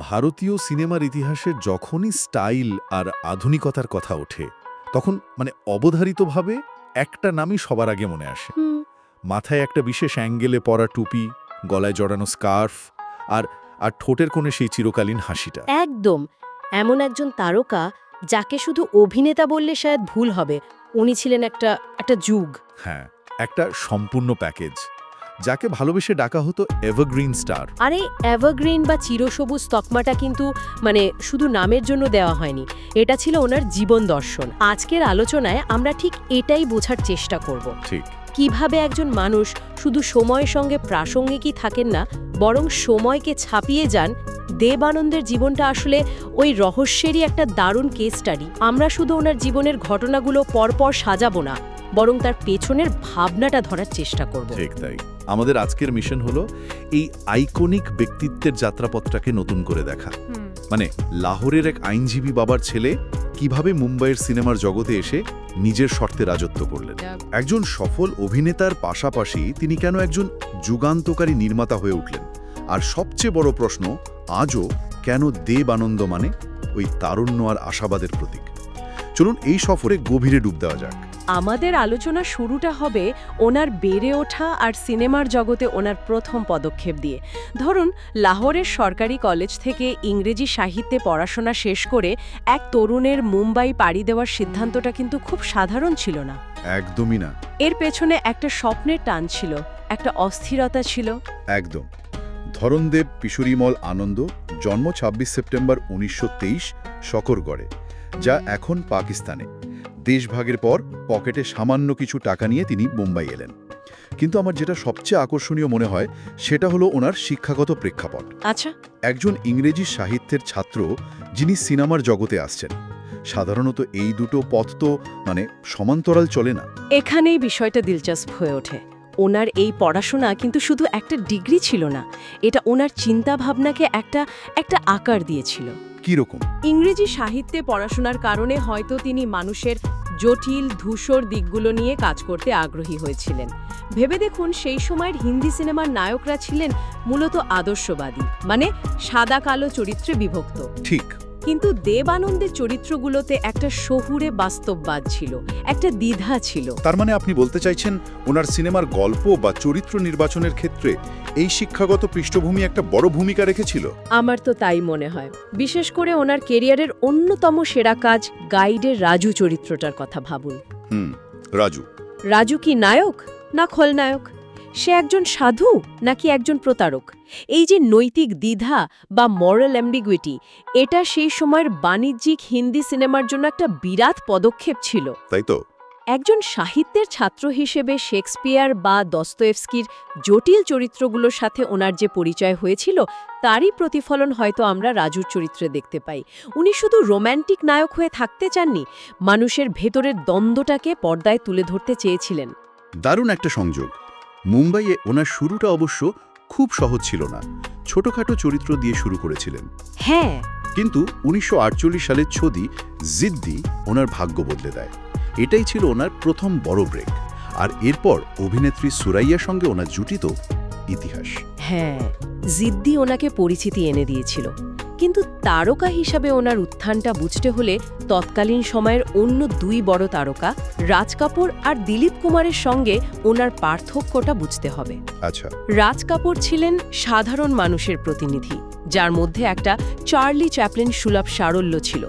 ভারতীয় সিনেমার ইতিহাসে যখনই স্টাইল আর আধুনিকতার কথা ওঠে তখন মানে অবধারিতভাবে একটা নামই সবার আগে মনে আসে। মাথায় একটা বিশেষ অ্যাঙ্গেলে পরা টুপি গলায় জড়ানো স্কার্ফ আর আর ঠোঁটের কোণে সেই চিরকালীন হাসিটা। একদম। এমন একজন তারকা যাকে শুধু অভিনেতা বললে শায়দ ভুল হবে। উনি ছিলেন একটা একটা যুগ। হ্যাঁ একটা সম্পূর্ণ প্যাকেজ। যাকে ভালোবেসে ডাকা হতো এভারগ্রিন স্টার আরে এভারগ্রিন বা চিরসবুজ তকমাটা কিন্তু মানে শুধু নামের জন্য দেওয়া হয়নি। এটা ছিল ওনার জীবন দর্শন। আজকের আলোচনায় আমরা ঠিক এটাই বোঝার চেষ্টা করব। ঠিক। কীভাবে একজন মানুষ শুধু সময়ের সঙ্গে প্রাসঙ্গিকই থাকেন না বরং সময়কে ছাপিয়ে যান দেবানন্দের জীবনটা আসলে ওই রহস্যেরই একটা দারুণ কেস স্টাডি আমরা শুধু ওনার জীবনের ঘটনাগুলো পরপর সাজাবো না বরং তার পেছনের ভাবনাটা ধরার চেষ্টা করব। ঠিক তাই। আমাদের আজকের মিশন হলো এই আইকনিক ব্যক্তিত্বের যাত্রাপথটাকে নতুন করে দেখা। মানে লাহোরের এক আইনজীবী বাবার ছেলে কীভাবে মুম্বাইয়ের সিনেমার জগতে এসে নিজের শর্তে রাজত্ব করলেন? একজন সফল অভিনেতার পাশাপাশি তিনি কেন একজন যুগান্তকারী নির্মাতা হয়ে উঠলেন? আর সবচেয়ে বড় প্রশ্ন আজও কেন দেব আনন্দ মানে ওই তারুণ্য আর আশাবাদের প্রতীক? চলুন এই সফরে গভীরে ডুব দেওয়া যাক। আমাদের আলোচনা শুরুটা হবে ওনার বেড়ে ওঠা আর সিনেমার জগতে ওনার প্রথম পদক্ষেপ দিয়ে। ধরুন লাহোরের সরকারি কলেজ থেকে ইংরেজি সাহিত্যে পড়াশোনা শেষ করে এক তরুণের মুম্বাই পাড়ি দেওয়ার সিদ্ধান্তটা কিন্তু খুব সাধারণ ছিল না। একদমই না। এর পেছনে একটা স্বপ্নের টান ছিল একটা অস্থিরতা ছিল। একদম। ধরনদেব কিশোরীমল আনন্দ জন্ম ২৬ সেপ্টেম্বর উনিশশো তেইশ শকরগড়ে যা এখন পাকিস্তানে। দেশভাগের পর পকেটে সামান্য কিছু টাকা নিয়ে তিনি মুম্বাই এলেন। কিন্তু আমার যেটা সবচেয়ে আকর্ষণীয় মনে হয় সেটা হলো ওনার শিক্ষাগত প্রেক্ষাপট। আচ্ছা। একজন ইংরেজি সাহিত্যের ছাত্র যিনি সিনেমার জগতে আসছেন। সাধারণত এই দুটো পথ তো মানে সমান্তরাল চলে না। এখানেই বিষয়টা দিলচস্প হয়ে ওঠে। ওনার এই পড়াশোনা কিন্তু শুধু একটা ডিগ্রি ছিল না এটা ওনার চিন্তাভাবনাকে একটা একটা আকার দিয়েছিল। কীরকম ইংরেজি সাহিত্যে পড়াশোনার কারণে হয়তো তিনি মানুষের জটিল ধূসর দিকগুলো নিয়ে কাজ করতে আগ্রহী হয়েছিলেন। ভেবে দেখুন সেই সময়ের হিন্দি সিনেমার নায়করা ছিলেন মূলত আদর্শবাদী মানে সাদা কালো চরিত্রে বিভক্ত। ঠিক। কিন্তু দেবানন্দের চরিত্রগুলোতে একটা শহুরে বাস্তববাদ ছিল একটা দ্বিধা ছিল। তার মানে আপনি বলতে চাইছেন ওনার সিনেমার গল্প বা চরিত্র নির্বাচনের ক্ষেত্রে এই শিক্ষাগত পৃষ্ঠভূমি একটা বড় ভূমিকা রেখেছিল? আমার তো তাই মনে হয়। বিশেষ করে ওনার কেরিয়ারের অন্যতম সেরা কাজ গাইডের রাজু চরিত্রটার কথা ভাবুন। হুম রাজু। রাজু কি নায়ক না খলনায়ক? সে একজন সাধু নাকি একজন প্রতারক? এই যে নৈতিক দ্বিধা বা মরাল অ্যাম্বিগুইটি এটা সেই সময়ের বাণিজ্যিক হিন্দি সিনেমার জন্য একটা বিরাট পদক্ষেপ ছিল। তাই তো। একজন সাহিত্যের ছাত্র হিসেবে শেক্সপিয়ার বা দস্তয়েভস্কির জটিল চরিত্রগুলোর সাথে ওনার যে পরিচয় হয়েছিল তারই প্রতিফলন হয়তো আমরা রাজুর চরিত্রে দেখতে পাই। উনি শুধু রোম্যান্টিক নায়ক হয়ে থাকতে চাননি মানুষের ভেতরের দ্বন্দ্বটাকে পর্দায় তুলে ধরতে চেয়েছিলেন। দারুণ একটা সংযোগ। মুম্বাইয়ে ওনার শুরুটা অবশ্য খুব সহজ ছিল না। ছোটখাটো চরিত্র দিয়ে শুরু করেছিলেন। হ্যাঁ। কিন্তু উনিশশো আটচল্লিশ সালের ছদি জিদ্দি ওনার ভাগ্য বদলে দেয়। এটাই ছিল ওনার প্রথম বড় ব্রেক। আর এরপর অভিনেত্রী সুরাইয়ার সঙ্গে ওনার জুটি তো ইতিহাস। হ্যাঁ জিদ্দি ওনাকে পরিচিতি এনে দিয়েছিল। কিন্তু তারকা হিসাবে ওনার উত্থানটা বুঝতে হলে তৎকালীন সময়ের অন্য দুই বড় তারকা রাজ কাপুর আর দিলীপ কুমারের সঙ্গে ওনার পার্থক্যটা বুঝতে হবে। আচ্ছা। রাজ কাপুর ছিলেন সাধারণ মানুষের প্রতিনিধি যার মধ্যে একটা চার্লি চ্যাপলিন সুলভ সারল্য ছিল।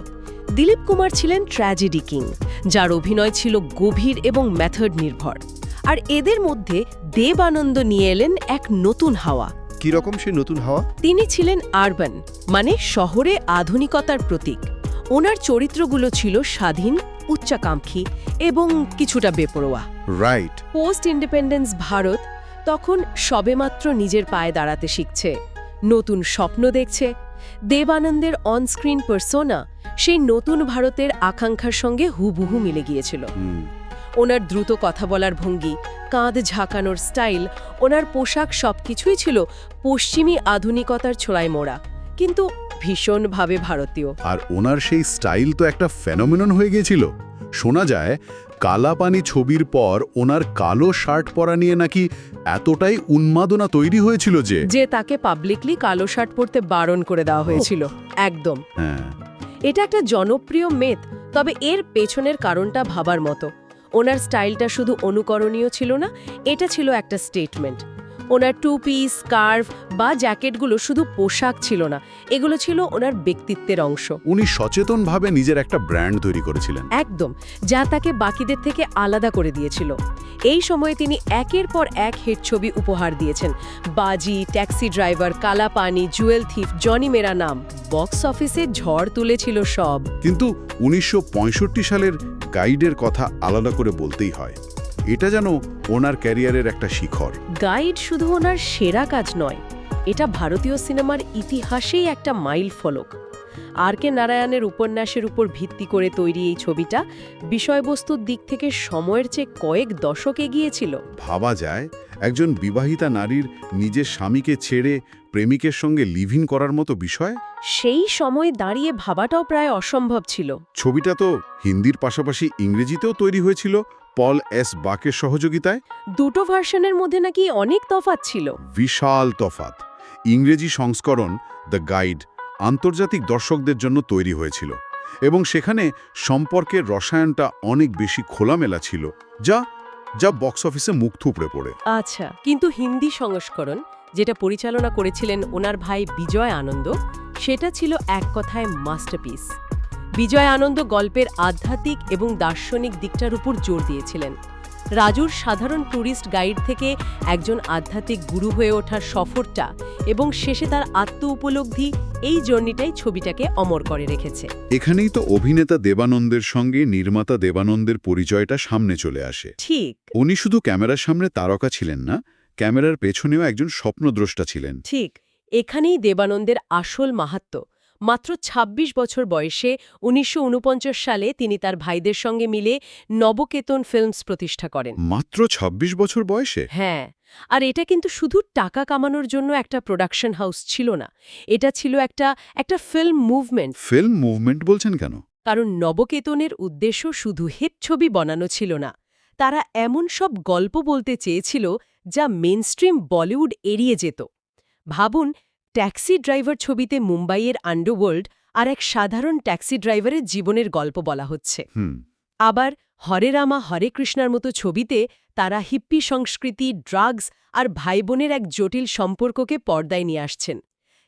দিলীপ কুমার ছিলেন ট্র্যাজেডি কিং যার অভিনয় ছিল গভীর এবং মেথড নির্ভর। আর এদের মধ্যে দেব আনন্দ নিয়ে এলেন এক নতুন হাওয়া। কি রকম সে নতুন হাওয়া? তিনি ছিলেন আরবান মানে শহরে আধুনিকতার প্রতীক। ওনার চরিত্রগুলো ছিল স্বাধীন উচ্চাকাঙ্ক্ষী এবং কিছুটা বেপরোয়া। রাইট পোস্ট ইন্ডিপেন্ডেন্স ভারত তখন সবেমাত্র নিজের পায়ে দাঁড়াতে শিখছে। নতুন স্বপ্ন দেখছে। দেবানন্দের অনস্ক্রিন পার্সোনা সেই নতুন ভারতের আকাঙ্ক্ষার সঙ্গে হুবহু মিলে গিয়েছিল। ওনার দ্রুত কথা বলার ভঙ্গি কাঁধ ঝাঁকানোর স্টাইল ওনার পোশাক সবকিছুই ছিল পশ্চিমী আধুনিকতার ছোড়ায় মোড়া কিন্তু ভীষণভাবে ভারতীয়। আর ওনার সেই স্টাইল তো একটা ফেনোমেনন হয়ে গিয়েছিল। শোনা যায় কালাপানি ছবির পর ওনার কালো শার্ট পরা নিয়ে নাকি এতটাই উন্মাদনা তৈরি হয়েছিল যে যে তাকে পাবলিকলি কালো শার্ট পরতে বারণ করে দেওয়া হয়েছিল একদম। হ্যাঁ। এটা একটা জনপ্রিয় মেত তবে এর পেছনের কারণটা ভাবার মতো। ওনার স্টাইলটা শুধু অনুকরণীয় ছিল না এটা ছিল একটা স্টেটমেন্ট ওনার টু পিস স্কার্ফ বা জ্যাকেটগুলো শুধু পোশাক ছিল না এগুলো ছিল ওনার ব্যক্তিত্বের অংশ। উনি সচেতনভাবে নিজের একটা ব্র্যান্ড তৈরি করেছিলেন। একদম যা তাকে বাকিদের থেকে আলাদা করে দিয়েছিল। এই সময়ে তিনি একের পর এক হিট ছবি উপহার দিয়েছেন। বাজি ট্যাক্সি ড্রাইভার কালা পানি Jewel thief Johnny Mera Naam. Box অফিসে ঝড় তুলেছিল সব। কিন্তু উনিশশো পঁয়ষট্টি সালের গাইডের কথা আলাদা করে বলতেই হয়। এটা যেন ওনার ক্যারিয়ারের একটা শিখর। গাইড শুধু ওনার সেরা কাজ নয় এটা ভারতীয় সিনেমার ইতিহাসেই একটা মাইল ফলক। আর কে নারায়ণের উপন্যাসের উপর ভিত্তি করে তৈরি এই ছবিটা বিষয়বস্তুর দিক থেকে সময়ের চেয়ে কয়েক দশক এগিয়েছিল। ভাবা যায় একজন বিবাহিতা নারীর নিজের স্বামীকে ছেড়ে প্রেমিকের সঙ্গে লিভিন করার মতো বিষয়? সেই সময় দাঁড়িয়ে ভাবাটাও প্রায় অসম্ভব ছিল। ছবিটা তো হিন্দির পাশাপাশি ইংরেজিতেও তৈরি হয়েছিল। পল এস বাকের সহযোগিতায়। দুটো ভার্সনের মধ্যে নাকি অনেক তফাত ছিল। বিশাল তফাত ইংরেজি সংস্করণ দ্য গাইড আন্তর্জাতিক দর্শকদের জন্য তৈরি হয়েছিল এবং সেখানে সম্পর্কের রসায়নটা অনেক বেশি খোলামেলা ছিল যা যা বক্স অফিসে মুখ থুপড়ে পড়ে। আচ্ছা কিন্তু হিন্দি সংস্করণ যেটা পরিচালনা করেছিলেন ওনার ভাই বিজয় আনন্দ সেটা ছিল এক কথায় মাস্টারপিস বিজয় আনন্দ গল্পের আধ্যাত্মিক এবং দার্শনিক দিকটার উপর জোর দিয়েছিলেন। রাজুর সাধারণ ট্যুরিস্ট গাইড থেকে একজন আধ্যাত্মিক গুরু হয়ে ওঠার সফরটা এবং শেষে তার আত্ম উপলব্ধি এই জর্নিটাই ছবিটাকে অমর করে রেখেছে। এখানেই তো অভিনেতা দেবানন্দের সঙ্গে নির্মাতা দেবানন্দের পরিচয়টা সামনে চলে আসে। ঠিক। উনি শুধু ক্যামেরার সামনে তারকা ছিলেন না ক্যামেরার পেছনেও একজন স্বপ্নদ্রষ্টা ছিলেন। ঠিক এখানেই দেবানন্দের আসল মাহাত্ম্য। মাত্র ২৬ বছর বয়সে উনিশশো উনপঞ্চাশ সালে তিনি তার ভাইদের সঙ্গে মিলে নবকেতন ফিল্মস প্রতিষ্ঠা করেন। মাত্র ২৬ বছর বয়সে? হ্যাঁ আর এটা কিন্তু শুধু টাকা কামানোর জন্য একটা প্রোডাকশন হাউস ছিল না এটা ছিল একটা একটা ফিল্ম মুভমেন্ট। ফিল্ম মুভমেন্ট বলছেন কেন? কারণ নবকেতনের উদ্দেশ্য শুধু হিট ছবি বানানো ছিল না তারা এমন সব গল্প বলতে চেয়েছিল যা মেনস্ট্রিম বলিউড এড়িয়ে যেত। ভাবুন ট্যাক্সি ড্রাইভার ছবিতে মুম্বাইয়ের আন্ডারওয়ার্ল্ড আর এক সাধারণ ট্যাক্সি ড্রাইভারের জীবনের গল্প বলা হচ্ছে। আবার হরে রামা হরে কৃষ্ণার মতো ছবিতে তারা হিপ্পি সংস্কৃতি ড্রাগস আর ভাইবোনের এক জটিল সম্পর্ককে পর্দায় নিয়ে আসছেন।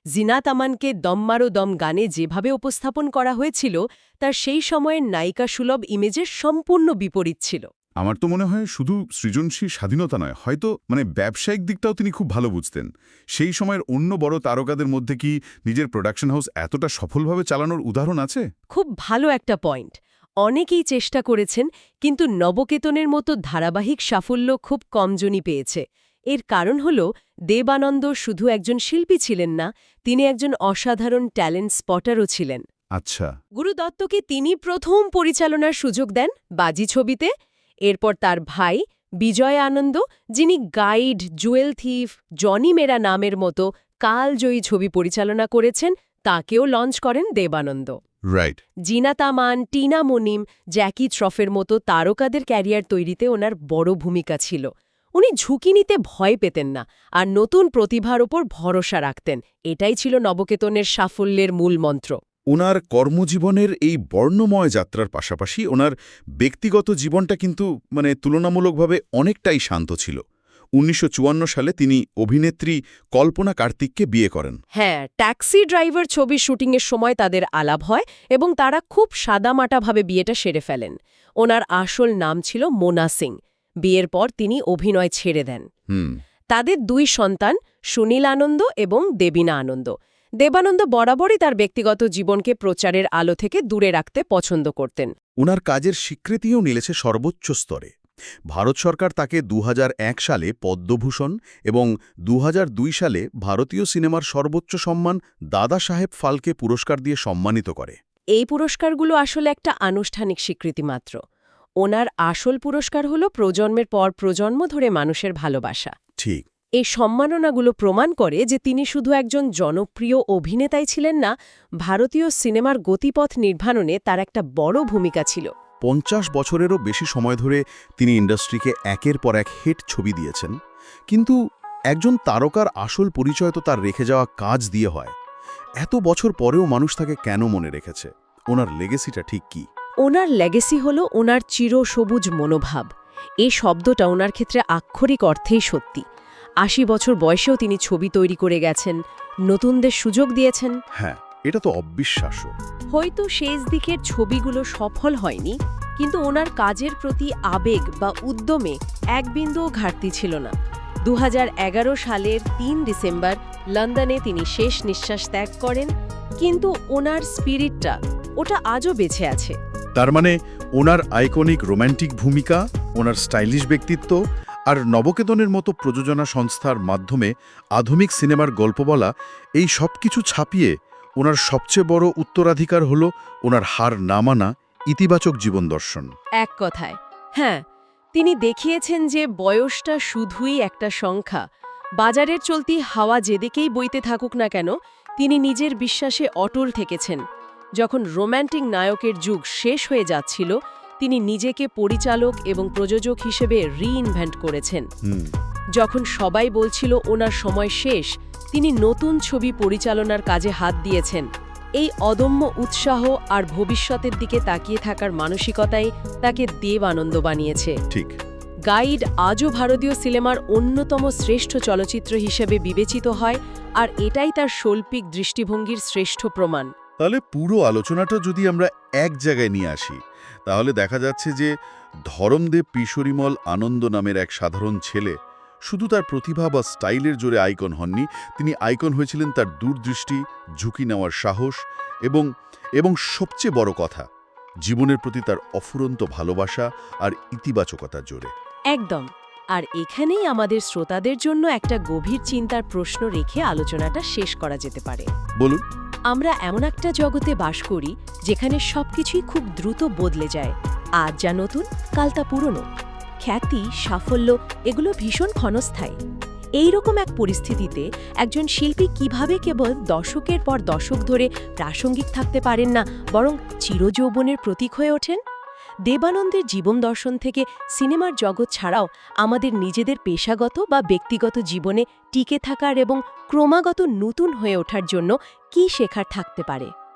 জিনাত আমানকে দম মারো দম গানে যেভাবে উপস্থাপন করা হয়েছিল তার সেই সময়ের নায়িকা সুলভ ইমেজের সম্পূর্ণ বিপরীত ছিল। আমার তো মনে হয় শুধু সৃজনশীল স্বাধীনতা নয় হয়তো মানে ব্যবসায়িক দিকটাও তিনি খুব ভালো বুঝতেন। সেই সময়ের অন্য বড় তারকাদের মধ্যে কি নিজের প্রোডাকশন হাউস এতটা সফলভাবে চালানোর উদাহরণ আছে? খুব ভালো একটা পয়েন্ট অনেকেই চেষ্টা করেছেন কিন্তু নবকেতনের মতো ধারাবাহিক সাফল্য খুব কমজনই পেয়েছে। এর কারণ হল দেবানন্দ শুধু একজন শিল্পী ছিলেন না তিনি একজন অসাধারণ ট্যালেন্ট স্পটারও ছিলেন। আচ্ছা। গুরু দত্তকে তিনি প্রথম পরিচালনার সুযোগ দেন বাজি ছবিতে এরপর তার ভাই বিজয় আনন্দ যিনি Guide Jewel Thief Johnny Mera নামের মতো কালজয়ী ছবি পরিচালনা করেছেন তাকেও লঞ্চ করেন দেবানন্দ। রাইট জিনা তামান টিনা মনিম জ্যাকি ট্রফের মতো তারকাদের ক্যারিয়ার তৈরিতে ওনার বড় ভূমিকা ছিল। উনি ঝুঁকি নিতে ভয় পেতেন না আর নতুন প্রতিভার ওপর ভরসা রাখতেন। এটাই ছিল নবকেতনের সাফল্যের মূল মন্ত্র। ওনার কর্মজীবনের এই বর্ণময় যাত্রার পাশাপাশি ওনার ব্যক্তিগত জীবনটা কিন্তু মানে তুলনামূলকভাবে অনেকটাই শান্ত ছিল। উনিশশো চুয়ান্ন সালে তিনি অভিনেত্রী কল্পনা কার্তিককে বিয়ে করেন। হ্যাঁ ট্যাক্সি ড্রাইভার ছবির শুটিংয়ের সময় তাদের আলাপ হয় এবং তারা খুব সাদামাটাভাবে বিয়েটা সেরে ফেলেন। ওনার আসল নাম ছিল মোনা সিং। বিয়ের পর তিনি অভিনয় ছেড়ে দেন। হুম। তাদের দুই সন্তান সুনীল আনন্দ এবং দেবিনা আনন্দ। দেবানন্দ বরাবরই তার ব্যক্তিগত জীবনকে প্রচারের আলো থেকে দূরে রাখতে পছন্দ করতেন। ওনার কাজের স্বীকৃতিও মিলেছে সর্বোচ্চ স্তরে। ভারত সরকার তাকে দুহাজার এক সালে পদ্মভূষণ এবং দুহাজার দুই সালে ভারতীয় সিনেমার সর্বোচ্চ সম্মান দাদা সাহেব ফালকে পুরস্কার দিয়ে সম্মানিত করে। এই পুরস্কারগুলো আসলে একটা আনুষ্ঠানিক স্বীকৃতি মাত্র। ওনার আসল পুরস্কার হল প্রজন্মের পর প্রজন্ম ধরে মানুষের ভালোবাসা। ঠিক। এই সম্মাননাগুলো প্রমাণ করে যে তিনি শুধু একজন জনপ্রিয় অভিনেতাই ছিলেন না ভারতীয় সিনেমার গতিপথ নির্ধারণে তার একটা বড় ভূমিকা ছিল। পঞ্চাশ বছরেরও বেশি সময় ধরে তিনি ইন্ডাস্ট্রিকে একের পর এক হেট ছবি দিয়েছেন। কিন্তু একজন তারকার আসল পরিচয় তো তার রেখে যাওয়া কাজ দিয়ে হয়। এত বছর পরেও মানুষ তাকে কেন মনে রেখেছে? ওনার লেগেসিটা ঠিক কি? ওনার লেগেসি হল ওনার চিরসবুজ মনোভাব। এই শব্দটা ওনার ক্ষেত্রে আক্ষরিক অর্থেই সত্যি। আশি বছর বয়সেও তিনি ছবি তৈরি করে গেছেন নতুনদের সুযোগ দিয়েছেন। হ্যাঁ এটা তো অবিশ্বাস্য। হয়তো শেষ দিকের ছবিগুলো সফল হয়নি কিন্তু ওনার কাজের প্রতি আবেগ বা উদ্যমে এক বিন্দুও ঘাটতি ছিল না। দু হাজার এগারো সালের তিন ডিসেম্বর লন্ডনে তিনি শেষ নিঃশ্বাস ত্যাগ করেন কিন্তু ওনার স্পিরিটটা ওটা আজও বেঁচে আছে। তার মানে ওনার আইকনিক রোম্যান্টিক ভূমিকা ওনার স্টাইলিশ ব্যক্তিত্ব আর নবকেতনের মতো প্রযোজনা সংস্থার মাধ্যমে আধুনিক সিনেমার গল্প বলা, এই সব কিছু ছাপিয়ে ওনার সবচেয়ে বড় উত্তরাধিকার হল ওনার হার না মানা ইতিবাচক জীবন দর্শন। এক কথায় হ্যাঁ তিনি দেখিয়েছেন যে বয়সটা শুধুই একটা সংখ্যা, বাজারের চলতি হাওয়া যেদিকেই বইতে থাকুক না কেন, তিনি নিজের বিশ্বাসে অটল থেকেছেন। যখন রোম্যান্টিক নায়কের যুগ শেষ হয়ে যাচ্ছিল তিনি নিজেকে পরিচালক এবং প্রযোজক হিসেবে রিইনভেন্ট করেছেন। যখন সবাই বলছিল ওনার সময় শেষ তিনি নতুন ছবি পরিচালনার কাজে হাত দিয়েছেন। এই অদম্য উৎসাহ আর ভবিষ্যতের দিকে তাকিয়ে থাকার মানসিকতাই তাকে দেব আনন্দ বানিয়েছে। ঠিক। গাইড আজও ভারতীয় সিনেমার অন্যতম শ্রেষ্ঠ চলচ্চিত্র হিসেবে বিবেচিত হয় আর এটাই তার শৈল্পিক দৃষ্টিভঙ্গির শ্রেষ্ঠ প্রমাণ। তাহলে পুরো আলোচনাটা যদি আমরা এক জায়গায় নিয়ে আসি তাহলে দেখা যাচ্ছে যে ধরমদেব পিশরিমল আনন্দ নামের এক সাধারণ ছেলে। শুধু তার প্রতিভা বা স্টাইলের জোরে আইকন হননি তিনি আইকন হয়েছিলেন তার দূরদৃষ্টি ঝুঁকি নেওয়ার সাহস এবং এবং সবচেয়ে বড় কথা জীবনের প্রতি তার অফুরন্ত ভালোবাসা আর ইতিবাচকতার জোরে। একদম। আর এখানেই আমাদের শ্রোতাদের জন্য একটা গভীর চিন্তার প্রশ্ন রেখে আলোচনাটা শেষ করা যেতে পারে। বলুন। আমরা এমন একটা জগতে বাস করি যেখানে সবকিছুই খুব দ্রুত বদলে যায়। আজ যা নতুন, কাল তা পুরনো। খ্যাতি, সাফল্য, এগুলো ভীষণ ক্ষণস্থায়ী। এইরকম এক পরিস্থিতিতে একজন শিল্পী কীভাবে কেবল দশকের পর দশক ধরে প্রাসঙ্গিক থাকতে পারেন না, বরং চিরযৌবনের প্রতীক হয়ে ওঠেন? দেবানন্দের জীবন দর্শন থেকে সিনেমার জগৎ ছাড়াও আমাদের নিজেদের পেশাগত বা ব্যক্তিগত জীবনে টিকে থাকার এবং ক্রমাগত নতুন হয়ে ওঠার জন্য কি শেখার থাকতে পারে?